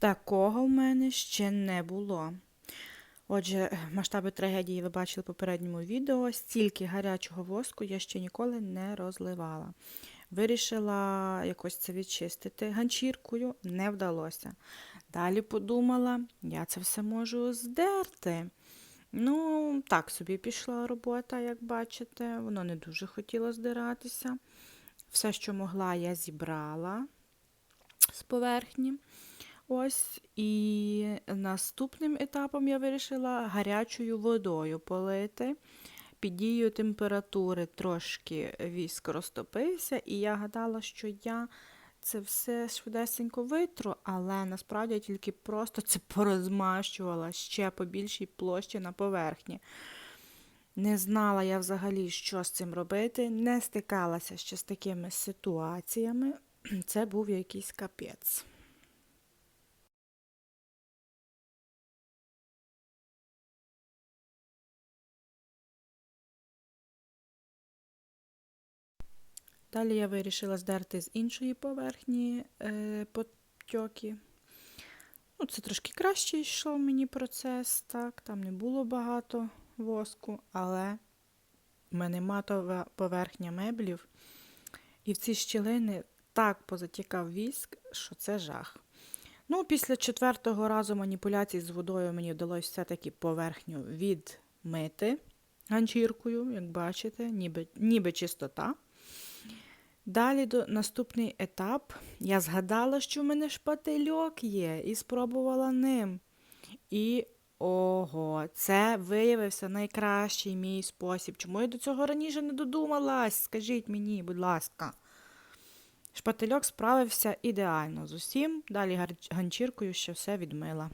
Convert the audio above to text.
Такого в мене ще не було. Отже, масштаби трагедії ви бачили в попередньому відео. Стільки гарячого воску я ще ніколи не розливала. Вирішила якось це відчистити ганчіркою, не вдалося. Далі подумала, я це все можу здерти. Ну, так собі пішла робота, як бачите. Воно не дуже хотіло здиратися. Все, що могла, я зібрала з поверхні. Ось, і наступним етапом я вирішила гарячою водою полити. Під дією температури трошки віск розтопився, і я гадала, що я це все швидесенько витру, але насправді я тільки просто це порозмащувала ще по більшій площі на поверхні. Не знала я взагалі, що з цим робити, не стикалася ще з такими ситуаціями. Це був якийсь капець. Далі я вирішила здерти з іншої поверхні е, потьоки. Ну, це трошки краще йшов мені процес, так, там не було багато воску, але в мене матова поверхня меблів. І в ці щілини так позатікав віск, що це жах. Ну, після четвертого разу маніпуляцій з водою мені вдалося все-таки поверхню відмити ганчіркою, як бачите, ніби, ніби чистота. Далі до наступний етап. Я згадала, що в мене шпательок є, і спробувала ним. І ого, це виявився найкращий мій спосіб. Чому я до цього раніше не додумалась? Скажіть мені, будь ласка. Шпательок справився ідеально з усім. Далі ганчіркою ще все відмила.